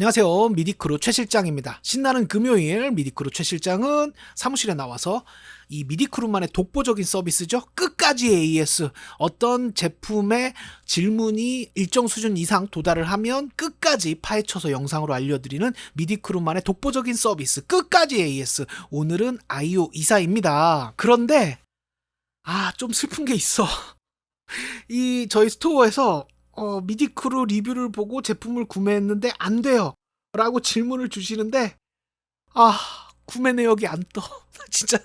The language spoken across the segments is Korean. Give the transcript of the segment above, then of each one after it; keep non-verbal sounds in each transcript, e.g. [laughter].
안녕하세요. 미디크루 최 실장입니다. 신나는 금요일 미디크루 최 실장은 사무실에 나와서 이 미디크루만의 독보적인 서비스죠. 끝까지 AS. 어떤 제품의 질문이 일정 수준 이상 도달을 하면 끝까지 파헤쳐서 영상으로 알려드리는 미디크루만의 독보적인 서비스. 끝까지 AS. 오늘은 아이오 이사입니다. 그런데 아, 좀 슬픈 게 있어. [laughs] 이 저희 스토어에서 어, 미디 크루 리뷰를 보고 제품을 구매했는데 안 돼요. 라고 질문을 주시는데, 아, 구매 내역이 안 떠. [laughs] 진짜.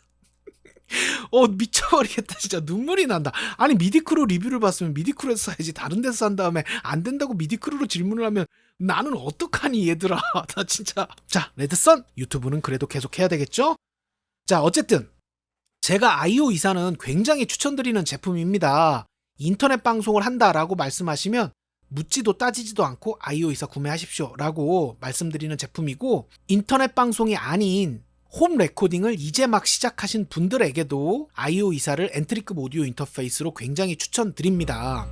어, 미쳐버리겠다. 진짜 눈물이 난다. 아니, 미디크루 리뷰를 봤으면 미디크루에서 사야지. 다른 데서 산 다음에 안 된다고 미디크루로 질문을 하면 나는 어떡하니, 얘들아. [laughs] 나 진짜. 자, 레드선. 유튜브는 그래도 계속 해야 되겠죠? 자, 어쨌든. 제가 아이오 이사는 굉장히 추천드리는 제품입니다. 인터넷 방송을 한다라고 말씀하시면 묻지도 따지지도 않고 아이오 이사 구매하십시오 라고 말씀드리는 제품이고 인터넷 방송이 아닌 홈 레코딩을 이제 막 시작하신 분들에게도 아이오 이사를 엔트리급 오디오 인터페이스로 굉장히 추천드립니다.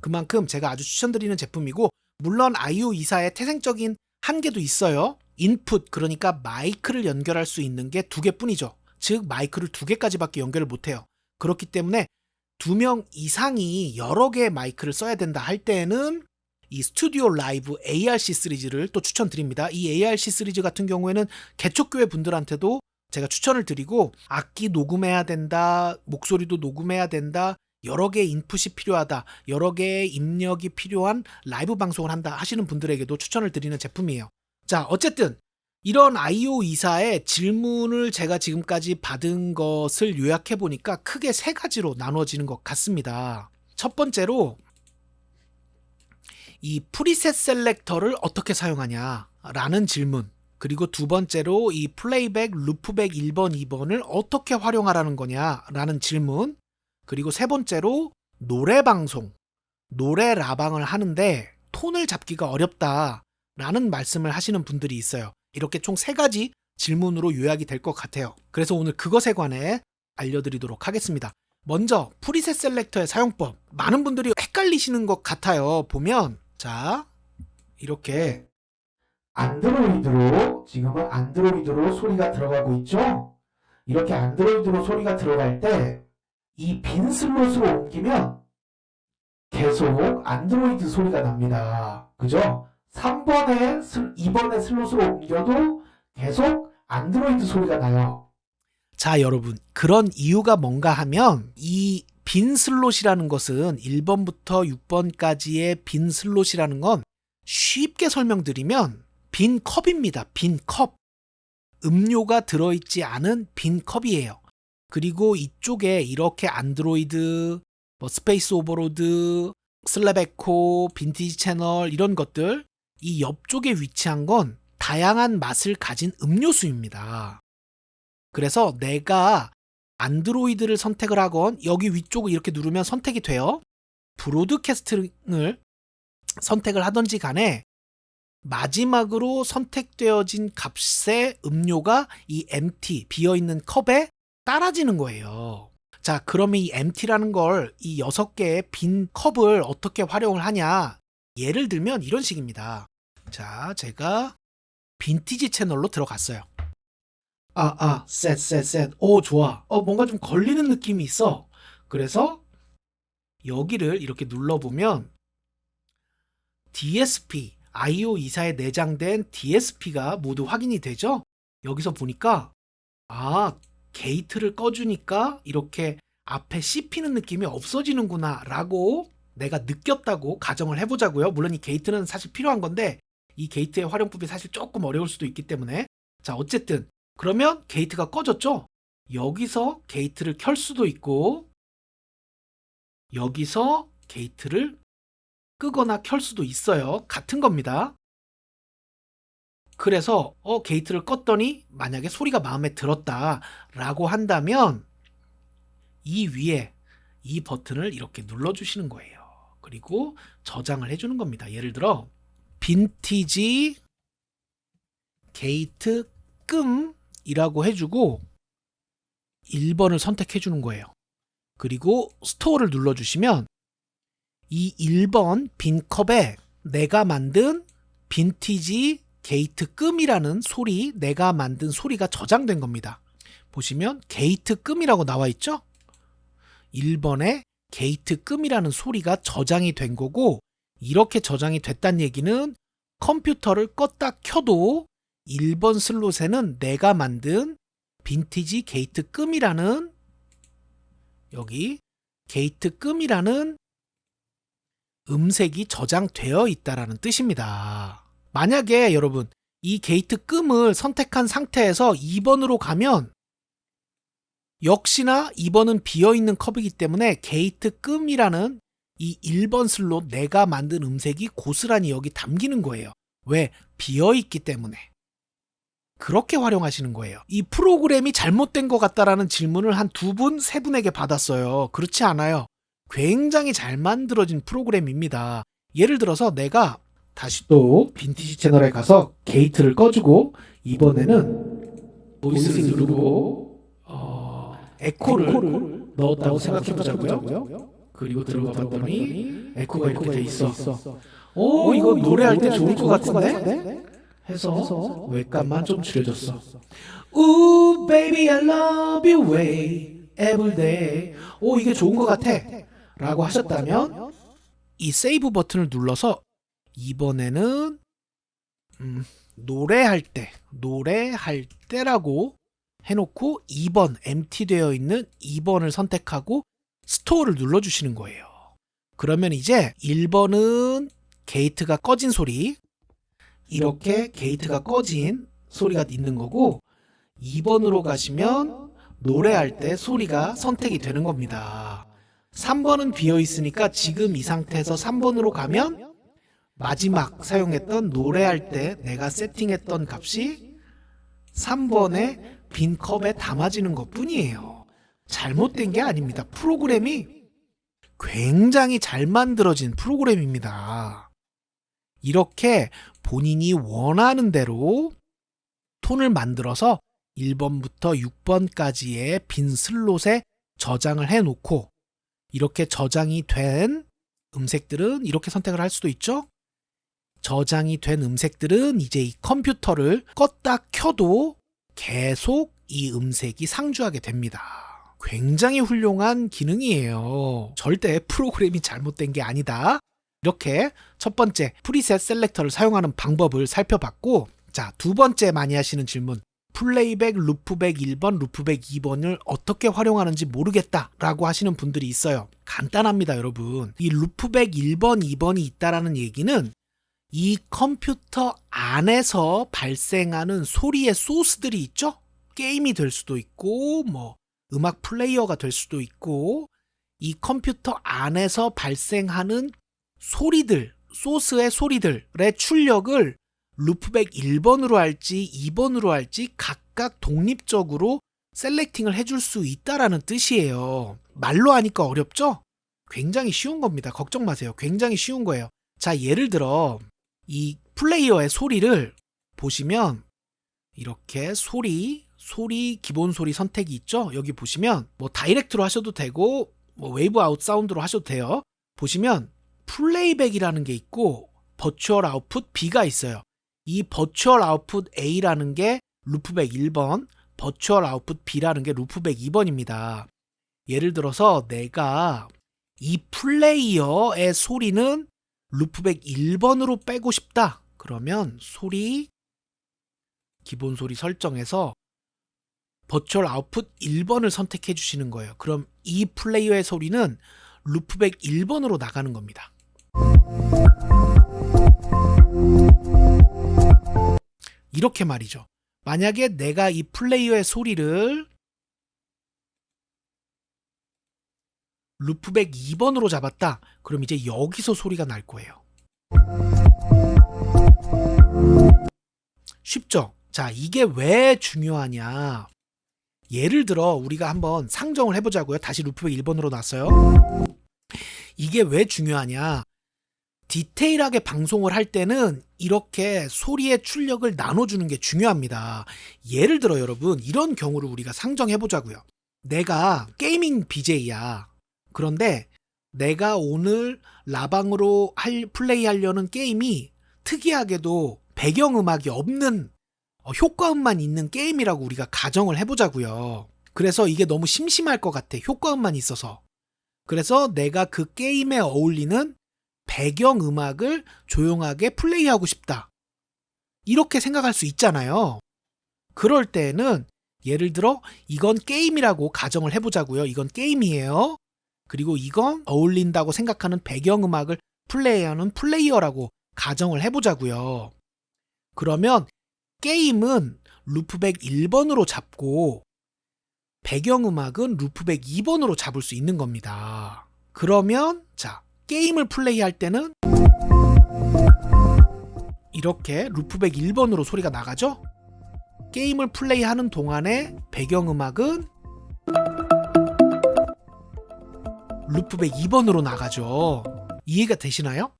그만큼 제가 아주 추천드리는 제품이고 물론 아이오 이사의 태생적인 한계도 있어요. 인풋 그러니까 마이크를 연결할 수 있는 게 두 개뿐이죠. 즉 마이크를 두 개까지밖에 연결을 못해요. 그렇기 때문에 두 명 이상이 여러 개의 마이크를 써야 된다 할 때는 이 스튜디오 라이브 ARC 시리즈를 또 추천드립니다. 이 ARC 시리즈 같은 경우에는 개척교회 분들한테도 제가 추천을 드리고 악기 녹음해야 된다, 목소리도 녹음해야 된다, 여러 개의 인풋이 필요하다, 여러 개의 입력이 필요한 라이브 방송을 한다 하시는 분들에게도 추천을 드리는 제품이에요. 자, 어쨌든 이런 IO 이사의 질문을 제가 지금까지 받은 것을 요약해 보니까 크게 세 가지로 나눠지는 것 같습니다. 첫 번째로 이 프리셋 셀렉터를 어떻게 사용하냐 라는 질문. 그리고 두 번째로 이 플레이백, 루프백 1번, 2번을 어떻게 활용하라는 거냐 라는 질문. 그리고 세 번째로 노래 방송, 노래 라방을 하는데 톤을 잡기가 어렵다 라는 말씀을 하시는 분들이 있어요. 이렇게 총 세 가지 질문으로 요약이 될 것 같아요. 그래서 오늘 그것에 관해 알려드리도록 하겠습니다. 먼저 프리셋 셀렉터의 사용법. 많은 분들이 헷갈리시는 것 같아요. 보면 자 이렇게 안드로이드로 지금은 안드로이드로 소리가 들어가고 있죠? 이렇게 안드로이드로 소리가 들어갈 때 이 빈 슬롯으로 옮기면 계속 안드로이드 소리가 납니다. 그죠? 3번에 2번의 슬롯으로 옮겨도 계속 안드로이드 소리가 나요. 자 여러분 그런 이유가 뭔가 하면 이 빈 슬롯이라는 것은 1번부터 6번까지의 빈 슬롯이라는 건 쉽게 설명드리면 빈 컵입니다. 빈 컵. 음료가 들어있지 않은 빈 컵이에요. 그리고 이쪽에 이렇게 안드로이드, 뭐 스페이스 오버로드, 슬랩에코, 빈티지 채널 이런 것들 이 옆쪽에 위치한 건 다양한 맛을 가진 음료수입니다. 그래서 내가 안드로이드를 선택을 하건 여기 위쪽을 이렇게 누르면 선택이 돼요. 브로드캐스팅을 선택을 하던지 간에 마지막으로 선택되어진 값의 음료가 이 MT 비어있는 컵에 따라지는 거예요. 자, 그러면 이 MT라는 걸이 여섯 개의 빈 컵을 어떻게 활용을 하냐? 예를 들면 이런 식입니다. 자, 제가 빈티지 채널로 들어갔어요. 아, 아, 셋, 셋, 셋. 오, 좋아. 어, 뭔가 좀 걸리는 느낌이 있어. 그래서 여기를 이렇게 눌러보면 DSP, IO 이사에 내장된 DSP가 모두 확인이 되죠? 여기서 보니까, 아, 게이트를 꺼주니까 이렇게 앞에 씹히는 느낌이 없어지는구나 라고 내가 느꼈다고 가정을 해보자고요. 물론 이 게이트는 사실 필요한 건데 이 게이트의 활용법이 사실 조금 어려울 수도 있기 때문에 자 어쨌든 그러면 게이트가 꺼졌죠? 여기서 게이트를 켤 수도 있고 여기서 게이트를 끄거나 켤 수도 있어요. 같은 겁니다. 그래서 어 게이트를 껐더니 만약에 소리가 마음에 들었다라고 한다면 이 위에 이 버튼을 이렇게 눌러 주시는 거예요. 그리고 저장을 해 주는 겁니다. 예를 들어 빈티지 게이트 끔이라고 해주고 1번을 선택해 주는 거예요. 그리고 스토어를 눌러주시면 이 1번 빈 컵에 내가 만든 빈티지 게이트 끔이라는 소리, 내가 만든 소리가 저장된 겁니다. 보시면 게이트 끔이라고 나와 있죠? 1번에 게이트 끔이라는 소리가 저장이 된 거고 이렇게 저장이 됐단 얘기는 컴퓨터를 껐다 켜도 1번 슬롯에는 내가 만든 빈티지 게이트끔이라는 여기 게이트끔이라는 음색이 저장되어 있다라는 뜻입니다. 만약에 여러분 이 게이트끔을 선택한 상태에서 2번으로 가면 역시나 2번은 비어있는 컵이기 때문에 게이트끔이라는 이 1번 슬롯 내가 만든 음색이 고스란히 여기 담기는 거예요. 왜? 비어있기 때문에. 그렇게 활용하시는 거예요. 이 프로그램이 잘못된 것 같다라는 질문을 한 두 분, 세 분에게 받았어요. 그렇지 않아요. 굉장히 잘 만들어진 프로그램입니다. 예를 들어서 내가 다시 또 빈티지 채널에 가서 게이트를 꺼주고 이번에는 보이스를 누르고 어, 에코를 넣었다고 생각해 보자고요. 그리고 들어가 봤더니 에코가 이렇게 돼 있어. 오 이거 노래할 때 좋을 것 같은데? 해서 외관만 좀 줄여줬어. 우 baby I love you way every day. 오 이게 좋은 것 같아. 라고 하셨다면 이 세이브 버튼을 눌러서 이번에는 음, 노래할 때 노래할 때라고 해놓고 2번 empty 되어 있는 2번을 선택하고 스토어를 눌러주시는 거예요. 그러면 이제 1번은 게이트가 꺼진 소리 이렇게 게이트가 꺼진 소리가 있는 거고 2번으로 가시면 노래할 때 소리가 선택이 되는 겁니다. 3번은 비어 있으니까 지금 이 상태에서 3번으로 가면 마지막 사용했던 노래할 때 내가 세팅했던 값이 3번의 빈 컵에 담아지는 것 뿐이에요. 잘못된 게 아닙니다. 프로그램이 굉장히 잘 만들어진 프로그램입니다. 이렇게 본인이 원하는 대로 톤을 만들어서 1번부터 6번까지의 빈 슬롯에 저장을 해 놓고 이렇게 저장이 된 음색들은 이렇게 선택을 할 수도 있죠. 저장이 된 음색들은 이제 이 컴퓨터를 껐다 켜도 계속 이 음색이 상주하게 됩니다. 굉장히 훌륭한 기능이에요. 절대 프로그램이 잘못된 게 아니다. 이렇게 첫 번째 프리셋 셀렉터를 사용하는 방법을 살펴봤고, 자, 두 번째 많이 하시는 질문. 플레이백, 루프백 1번, 루프백 2번을 어떻게 활용하는지 모르겠다라고 하시는 분들이 있어요. 간단합니다, 여러분. 이 루프백 1번, 2번이 있다라는 얘기는 이 컴퓨터 안에서 발생하는 소리의 소스들이 있죠? 게임이 될 수도 있고, 뭐, 음악 플레이어가 될 수도 있고, 이 컴퓨터 안에서 발생하는 소리들, 소스의 소리들의 출력을 루프백 1번으로 할지 2번으로 할지 각각 독립적으로 셀렉팅을 해줄 수 있다라는 뜻이에요. 말로 하니까 어렵죠? 굉장히 쉬운 겁니다. 걱정 마세요. 굉장히 쉬운 거예요. 자, 예를 들어 이 플레이어의 소리를 보시면 이렇게 소리, 소리 기본 소리 선택이 있죠? 여기 보시면 뭐 다이렉트로 하셔도 되고 뭐 웨이브 아웃 사운드로 하셔도 돼요. 보시면 플레이백이라는 게 있고 버추얼 아웃풋 B가 있어요. 이 버추얼 아웃풋 A라는 게 루프백 1번, 버추얼 아웃풋 B라는 게 루프백 2번입니다. 예를 들어서 내가 이 플레이어의 소리는 루프백 1번으로 빼고 싶다. 그러면 소리 기본 소리 설정에서 버추얼 아웃풋 1번을 선택해 주시는 거예요. 그럼 이 플레이어의 소리는 루프백 1번으로 나가는 겁니다. 이렇게 말이죠. 만약에 내가 이 플레이어의 소리를 루프백 2번으로 잡았다. 그럼 이제 여기서 소리가 날 거예요. 쉽죠? 자, 이게 왜 중요하냐? 예를 들어 우리가 한번 상정을 해보자고요. 다시 루프백 1번으로 놨어요. 이게 왜 중요하냐? 디테일하게 방송을 할 때는 이렇게 소리의 출력을 나눠주는 게 중요합니다. 예를 들어 여러분 이런 경우를 우리가 상정해 보자고요. 내가 게이밍 BJ야. 그런데 내가 오늘 라방으로 할 플레이 하려는 게임이 특이하게도 배경음악이 없는 어, 효과음만 있는 게임이라고 우리가 가정을 해보자고요. 그래서 이게 너무 심심할 것 같아. 효과음만 있어서. 그래서 내가 그 게임에 어울리는 배경 음악을 조용하게 플레이하고 싶다. 이렇게 생각할 수 있잖아요. 그럴 때는 예를 들어 이건 게임이라고 가정을 해보자고요. 이건 게임이에요. 그리고 이건 어울린다고 생각하는 배경 음악을 플레이하는 플레이어라고 가정을 해보자고요. 그러면 게임은 루프백 1번으로 잡고 배경음악은 루프백 2번으로 잡을 수 있는 겁니다. 그러면 자 게임을 플레이할 때는 이렇게 루프백 1번으로 소리가 나가죠? 게임을 플레이하는 동안에 배경음악은 루프백 2번으로 나가죠. 이해가 되시나요?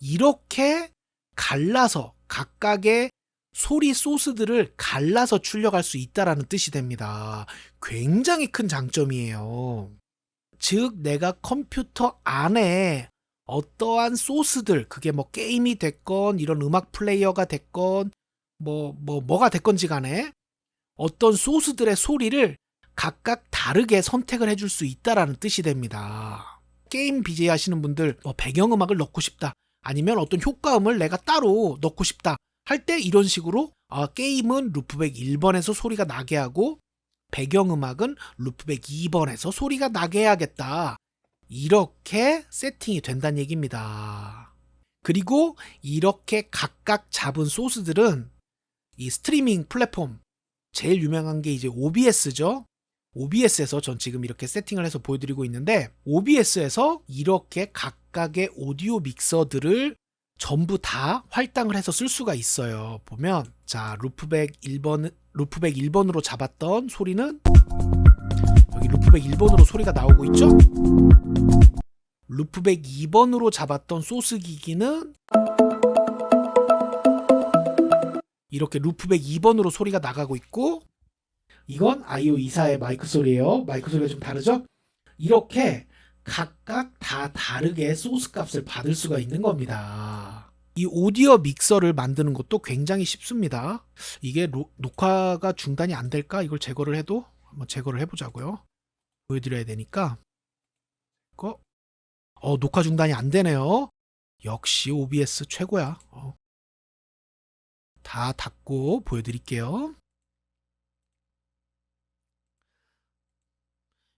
이렇게 갈라서 각각의 소리 소스들을 갈라서 출력할 수 있다라는 뜻이 됩니다. 굉장히 큰 장점이에요. 즉, 내가 컴퓨터 안에 어떠한 소스들, 그게 뭐 게임이 됐건, 이런 음악 플레이어가 됐건, 뭐, 뭐, 뭐가 됐건지 간에 어떤 소스들의 소리를 각각 다르게 선택을 해줄 수 있다라는 뜻이 됩니다. 게임 BJ 하시는 분들, 뭐 배경음악을 넣고 싶다. 아니면 어떤 효과음을 내가 따로 넣고 싶다. 할 때 이런 식으로 아, 게임은 루프백 1번에서 소리가 나게 하고 배경음악은 루프백 2번에서 소리가 나게 해야겠다. 이렇게 세팅이 된다는 얘기입니다. 그리고 이렇게 각각 잡은 소스들은 이 스트리밍 플랫폼 제일 유명한 게 이제 OBS죠. OBS에서 전 지금 이렇게 세팅을 해서 보여드리고 있는데 OBS에서 이렇게 각각의 오디오 믹서들을 전부 다 할당을 해서 쓸 수가 있어요. 보면 자 루프백 1번 루프백 1번으로 잡았던 소리는 여기 루프백 1번으로 소리가 나오고 있죠? 루프백 2번으로 잡았던 소스 기기는 이렇게 루프백 2번으로 소리가 나가고 있고 이건 아이오 2사의 마이크 소리예요. 마이크 소리가 좀 다르죠? 이렇게 각각 다 다르게 소스 값을 받을 수가 있는 겁니다. 이 오디오 믹서를 만드는 것도 굉장히 쉽습니다. 이게 로- 녹화가 중단이 안 될까? 이걸 제거를 해도 한번 제거를 해보자고요. 보여드려야 되니까. 이거 어 녹화 중단이 안 되네요. 역시 OBS 최고야. 어. 다 닫고 보여드릴게요.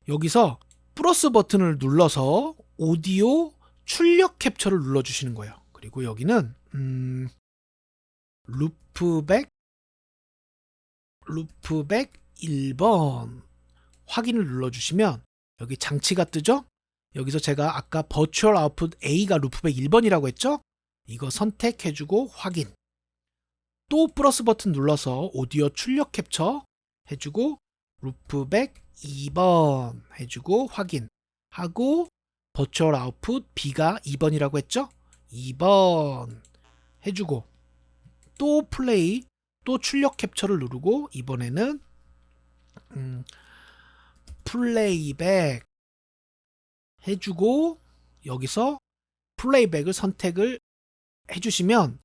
여기서 플러스 버튼을 눌러서 오디오 출력 캡처를 눌러주시는 거예요. 그리고 여기는 음, 루프백 루프백 1번 확인을 눌러주시면 여기 장치가 뜨죠? 여기서 제가 아까 버추얼 아웃풋 A가 루프백 1번이라고 했죠? 이거 선택해주고 확인. 또 플러스 버튼 눌러서 오디오 출력 캡처 해주고 루프백 2번 해주고 확인 하고 버추얼 아웃풋 B가 2번이라고 했죠? 2번 해주고 또 플레이 또 출력 캡처를 누르고 이번에는 음, 플레이백 해주고 여기서 플레이백을 선택을 해주시면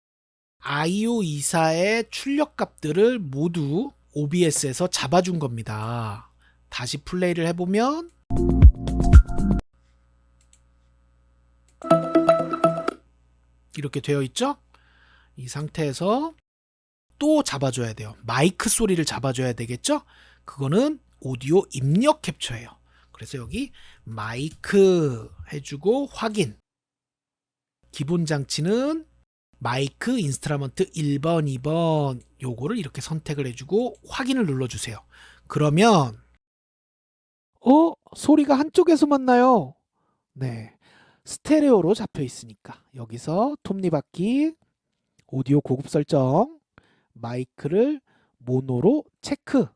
아이오 2사의 출력 값들을 모두 OBS에서 잡아준 겁니다. 다시 플레이를 해보면 이렇게 되어 있죠? 이 상태에서 또 잡아줘야 돼요. 마이크 소리를 잡아줘야 되겠죠? 그거는 오디오 입력 캡처예요. 그래서 여기 마이크 해주고 확인. 기본 장치는 마이크 인스트라먼트 1번, 2번 요거를 이렇게 선택을 해주고 확인을 눌러주세요. 그러면 어? 소리가 한쪽에서만 나요. 네. 스테레오로 잡혀 있으니까 여기서 톱니바퀴 오디오 고급 설정 마이크를 모노로 체크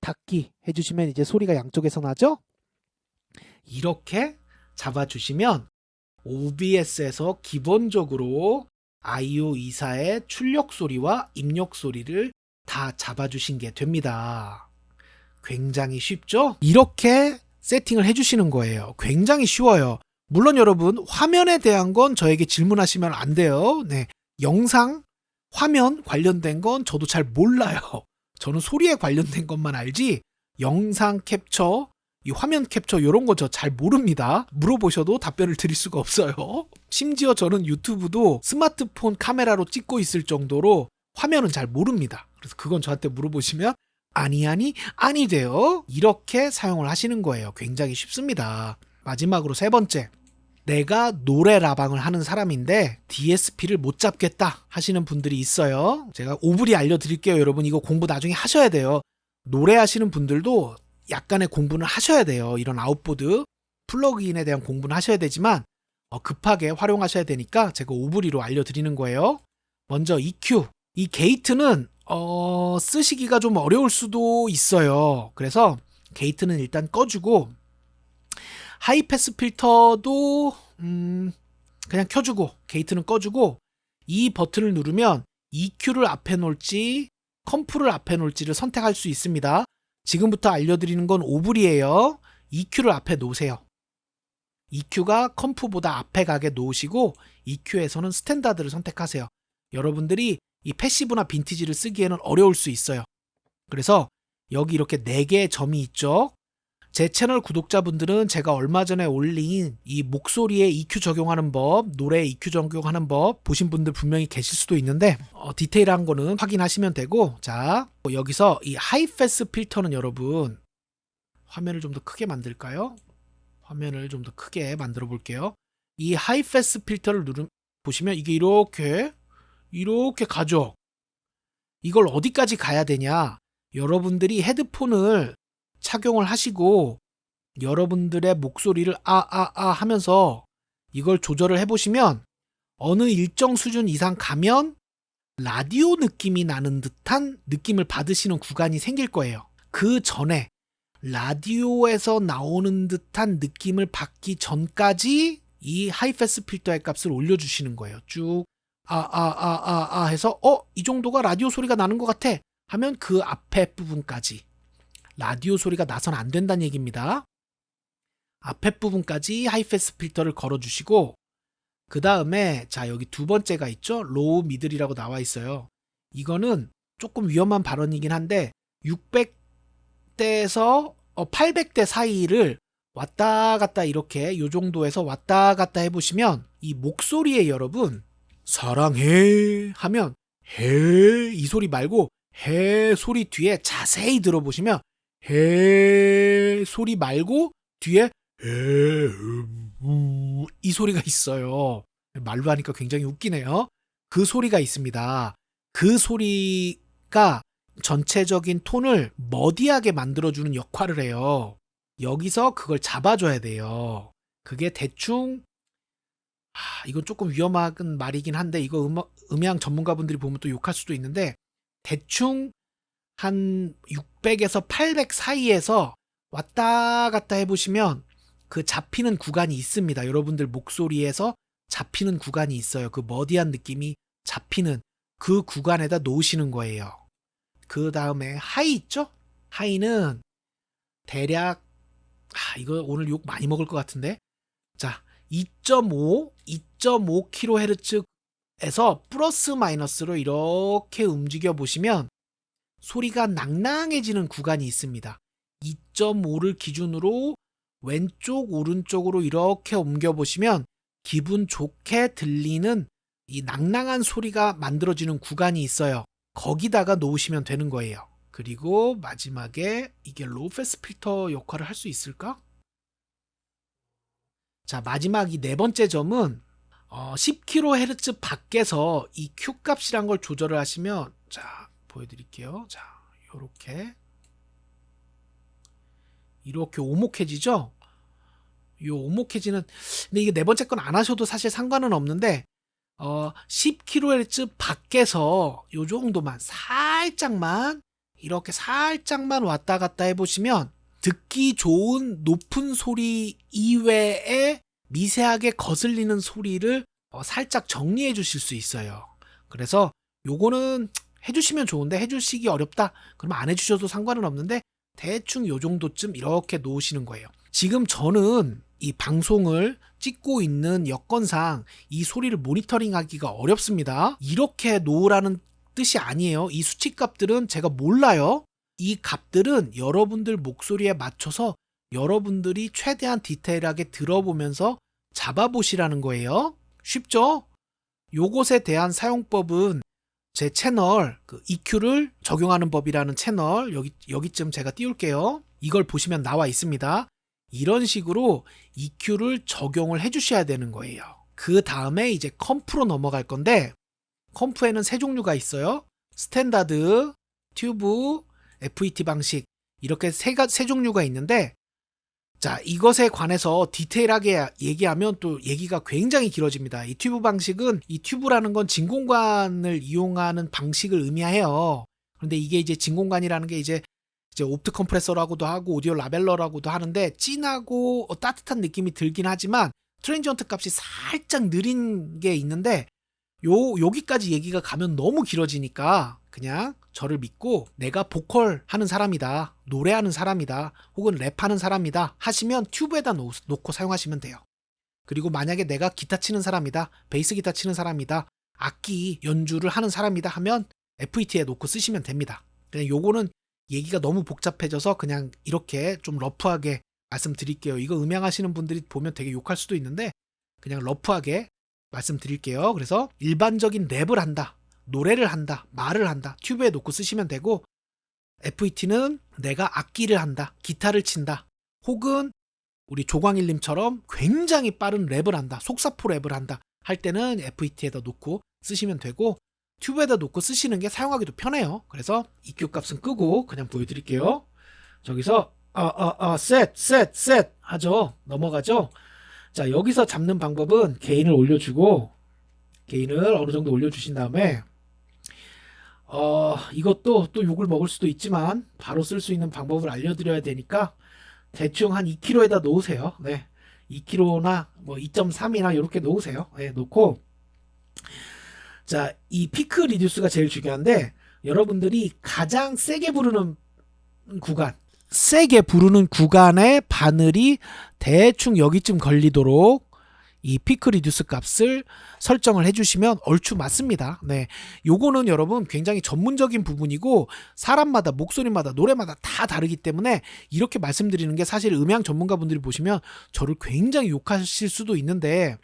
닫기 해주시면 이제 소리가 양쪽에서 나죠? 이렇게 잡아주시면 OBS에서 기본적으로 아이오 2사의 출력 소리와 입력 소리를 다 잡아주신 게 됩니다. 굉장히 쉽죠? 이렇게 세팅을 해주시는 거예요. 굉장히 쉬워요. 물론 여러분, 화면에 대한 건 저에게 질문하시면 안 돼요. 네. 영상, 화면 관련된 건 저도 잘 몰라요. 저는 소리에 관련된 것만 알지 영상 캡처, 이 화면 캡처 이런 거 저 잘 모릅니다. 물어보셔도 답변을 드릴 수가 없어요. 심지어 저는 유튜브도 스마트폰 카메라로 찍고 있을 정도로 화면은 잘 모릅니다. 그래서 그건 저한테 물어보시면 아니 아니 아니 돼요. 이렇게 사용을 하시는 거예요. 굉장히 쉽습니다. 마지막으로 세 번째. 내가 노래 라방을 하는 사람인데 DSP를 못 잡겠다 하시는 분들이 있어요. 제가 오브리 알려드릴게요, 여러분. 이거 공부 나중에 하셔야 돼요. 노래 하시는 분들도 약간의 공부는 하셔야 돼요. 이런 아웃보드 플러그인에 대한 공부는 하셔야 되지만 어, 급하게 활용하셔야 되니까 제가 오브리로 알려드리는 거예요. 먼저 EQ. 이 게이트는 어, 쓰시기가 좀 어려울 수도 있어요. 그래서 게이트는 일단 꺼주고 하이패스 필터도 음, 그냥 켜주고 게이트는 꺼주고 이 버튼을 누르면 EQ를 앞에 놓을지 컴프를 앞에 놓을지를 선택할 수 있습니다. 지금부터 알려드리는 건 오블이에요. EQ를 앞에 놓으세요. EQ가 컴프보다 앞에 가게 놓으시고 EQ에서는 스탠다드를 선택하세요. 여러분들이 이 패시브나 빈티지를 쓰기에는 어려울 수 있어요. 그래서 여기 이렇게 4개의 점이 있죠. 제 채널 구독자분들은 제가 얼마 전에 올린 이 목소리에 EQ 적용하는 법, 노래에 EQ 적용하는 법 보신 분들 분명히 계실 수도 있는데 어, 디테일한 거는 확인하시면 되고 자 여기서 이 하이패스 필터는 여러분 화면을 좀 더 크게 만들까요? 화면을 좀 더 크게 만들어 볼게요. 이 하이패스 필터를 누르 보시면 이게 이렇게 이렇게 가죠. 이걸 어디까지 가야 되냐? 여러분들이 헤드폰을 착용을 하시고 여러분들의 목소리를 아, 아, 아 하면서 이걸 조절을 해보시면 어느 일정 수준 이상 가면 라디오 느낌이 나는 듯한 느낌을 받으시는 구간이 생길 거예요. 그 전에 라디오에서 나오는 듯한 느낌을 받기 전까지 이 하이패스 필터의 값을 올려주시는 거예요. 쭉, 아, 아, 아, 아, 아 해서, 어, 이 정도가 라디오 소리가 나는 것 같아. 하면 그 앞에 부분까지. 라디오 소리가 나선 안 된다는 얘기입니다. 앞에 부분까지 하이패스 필터를 걸어주시고, 그 다음에, 자, 여기 두 번째가 있죠? 로우 미들이라고 나와 있어요. 이거는 조금 위험한 발언이긴 한데, 600대에서 800대 사이를 왔다 갔다 이렇게 요 정도에서 왔다 갔다 해보시면, 이 목소리에 여러분, 사랑해 하면, 해, 이 소리 말고, 해 소리 뒤에 자세히 들어보시면, 해 소리 말고 뒤에 해, 음, 소리가 있어요. 말로 하니까 굉장히 웃기네요. 그 소리가 있습니다. 그 소리가 전체적인 톤을 머디하게 만들어주는 역할을 해요. 여기서 그걸 잡아줘야 돼요. 그게 대충 아, 이건 조금 위험한 말이긴 한데 이거 음, 음향 전문가분들이 보면 또 욕할 수도 있는데 대충 한 600에서 800 사이에서 왔다 갔다 해보시면 그 잡히는 구간이 있습니다. 여러분들 목소리에서 잡히는 구간이 있어요. 그 머디한 느낌이 잡히는 그 구간에다 놓으시는 거예요. 그 다음에 하이 있죠? 하이는 대략 아, 이거 오늘 욕 많이 먹을 것 같은데 자 2.5, 2.5kHz에서 플러스 마이너스로 이렇게 움직여 보시면 소리가 낭낭해지는 구간이 있습니다. 2.5를 기준으로 왼쪽 오른쪽으로 이렇게 옮겨 보시면 기분 좋게 들리는 이 낭낭한 소리가 만들어지는 구간이 있어요. 거기다가 놓으시면 되는 거예요. 그리고 마지막에 이게 로우 패스 필터 역할을 할 수 있을까? 자, 마지막 이 네 번째 점은 어, 10kHz 밖에서 이 Q 값이란 걸 조절을 하시면 자, 보여드릴게요. 자, 요렇게 이렇게 오목해지죠? 요 오목해지는 근데 이게 네 번째 건 안 하셔도 사실 상관은 없는데 어 10kHz 밖에서 요 정도만 살짝만 이렇게 살짝만 왔다 갔다 해보시면 듣기 좋은 높은 소리 이외에 미세하게 거슬리는 소리를 어, 살짝 정리해 주실 수 있어요. 그래서 요거는 해주시면 좋은데 해주시기 어렵다 그러면 안 해주셔도 상관은 없는데 대충 요 정도쯤 이렇게 놓으시는 거예요. 지금 저는 이 방송을 찍고 있는 여건상 이 소리를 모니터링 하기가 어렵습니다. 이렇게 놓으라는 뜻이 아니에요. 이 수치 값들은 제가 몰라요. 이 값들은 여러분들 목소리에 맞춰서 여러분들이 최대한 디테일하게 들어보면서 잡아보시라는 거예요. 쉽죠? 요것에 대한 사용법은 제 채널 그 EQ를 적용하는 법이라는 채널 여기 여기쯤 제가 띄울게요. 이걸 보시면 나와 있습니다. 이런 식으로 EQ를 적용을 해 주셔야 되는 거예요. 그 다음에 이제 컴프로 넘어갈 건데 컴프에는 세 종류가 있어요. 스탠다드, 튜브, FET 방식 이렇게 세, 가, 세 종류가 있는데 자 이것에 관해서 디테일하게 얘기하면 또 얘기가 굉장히 길어집니다. 이 튜브 방식은 이 튜브라는 건 진공관을 이용하는 방식을 의미해요. 그런데 이게 이제 진공관이라는 게 이제 이제 옵트 컴프레서라고도 하고 오디오 라벨러라고도 하는데 진하고 어, 따뜻한 느낌이 들긴 하지만 트랜지언트 값이 살짝 느린 게 있는데 요 여기까지 얘기가 가면 너무 길어지니까 그냥 저를 믿고 내가 보컬 하는 사람이다 노래하는 사람이다 혹은 랩하는 사람이다 하시면 튜브에다 놓, 놓고 사용하시면 돼요 그리고 만약에 내가 기타 치는 사람이다 베이스 기타 치는 사람이다 악기 연주를 하는 사람이다 하면 FET에 놓고 쓰시면 됩니다 그냥 요거는 얘기가 너무 복잡해져서 그냥 이렇게 좀 러프하게 말씀드릴게요. 이거 음향하시는 분들이 보면 되게 욕할 수도 있는데 그냥 러프하게 말씀드릴게요. 그래서 일반적인 랩을 한다, 노래를 한다, 말을 한다, 튜브에 놓고 쓰시면 되고 FET는 내가 악기를 한다, 기타를 친다, 혹은 우리 조광일님처럼 굉장히 빠른 랩을 한다, 속사포 랩을 한다 할 때는 FET에다 놓고 쓰시면 되고 튜브에다 놓고 쓰시는 게 사용하기도 편해요. 그래서 EQ 값은 끄고 그냥 보여드릴게요. 저기서 아아아 셋 셋 셋 하죠. 넘어가죠. 자 여기서 잡는 방법은 게인을 올려주고 게인을 어느 정도 올려주신 다음에 어 이것도 또 욕을 먹을 수도 있지만 바로 쓸 수 있는 방법을 알려드려야 되니까 대충 한 2kg에다 놓으세요. 네, 2kg나 뭐 2.3이나 이렇게 놓으세요. 네, 놓고 자, 이 피크 리듀스가 제일 중요한데 여러분들이 가장 세게 부르는 구간, 세게 부르는 구간의 바늘이 대충 여기쯤 걸리도록 이 피크 리듀스 값을 설정을 해주시면 얼추 맞습니다. 네. 요거는 여러분 굉장히 전문적인 부분이고 사람마다 목소리마다 노래마다 다 다르기 때문에 이렇게 말씀드리는 게 사실 음향 전문가분들이 보시면 저를 굉장히 욕하실 수도 있는데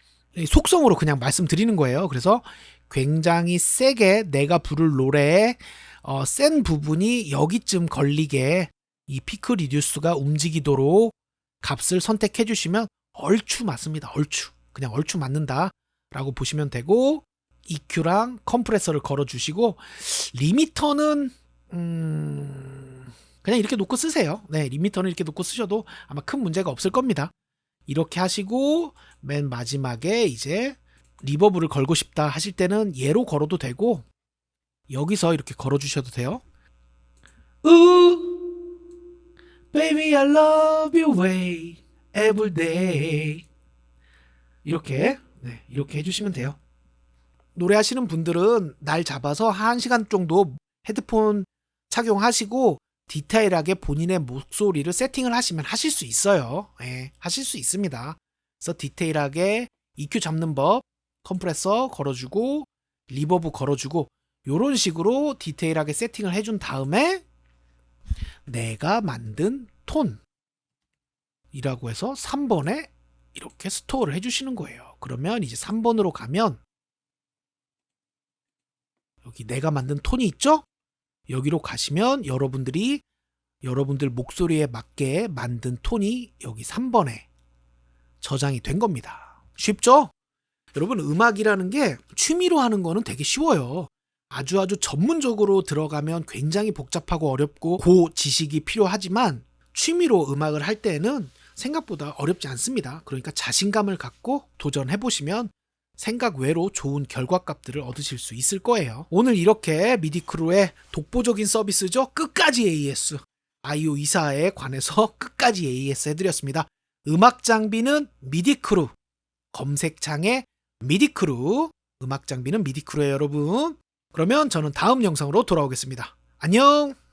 속성으로 그냥 말씀드리는 거예요. 그래서 굉장히 세게 내가 부를 노래에 어, 센 부분이 여기쯤 걸리게 이 피크 리듀스가 움직이도록 값을 선택해 주시면 얼추 맞습니다. 얼추. 그냥 얼추 맞는다. 라고 보시면 되고 EQ랑 컴프레서를 걸어 주시고 리미터는 음 그냥 이렇게 놓고 쓰세요. 네, 리미터는 이렇게 놓고 쓰셔도 아마 큰 문제가 없을 겁니다. 이렇게 하시고 맨 마지막에 이제 리버브를 걸고 싶다 하실 때는 얘로 걸어도 되고 여기서 이렇게 걸어 주셔도 돼요. 우 Baby I love you way every day 이렇게 네, 이렇게 해주시면 돼요. 노래하시는 분들은 날 잡아서 한 시간 정도 헤드폰 착용하시고 디테일하게 본인의 목소리를 세팅을 하시면 하실 수 있어요. 예, 하실 수 있습니다. 그래서 디테일하게 EQ 잡는 법, 컴프레서 걸어주고 리버브 걸어주고 이런 식으로 디테일하게 세팅을 해준 다음에 내가 만든 톤이라고 해서 3번에 이렇게 스토어를 해주시는 거예요. 그러면 이제 3번으로 가면 여기 내가 만든 톤이 있죠? 여기로 가시면 여러분들이 여러분들 목소리에 맞게 만든 톤이 여기 3번에 저장이 된 겁니다. 쉽죠? 여러분 음악이라는 게 취미로 하는 거는 되게 쉬워요. 아주 아주 전문적으로 들어가면 굉장히 복잡하고 어렵고 고 지식이 필요하지만 취미로 음악을 할 때는 생각보다 어렵지 않습니다. 그러니까 자신감을 갖고 도전해 보시면 생각 외로 좋은 결과값들을 얻으실 수 있을 거예요. 오늘 이렇게 미디크루의 독보적인 서비스죠. 끝까지 AS. 아이오 이사에 관해서 끝까지 AS 해드렸습니다. 음악 장비는 미디크루. 검색창에 미디크루. 음악 장비는 미디크루예요, 여러분. 그러면 저는 다음 영상으로 돌아오겠습니다. 안녕!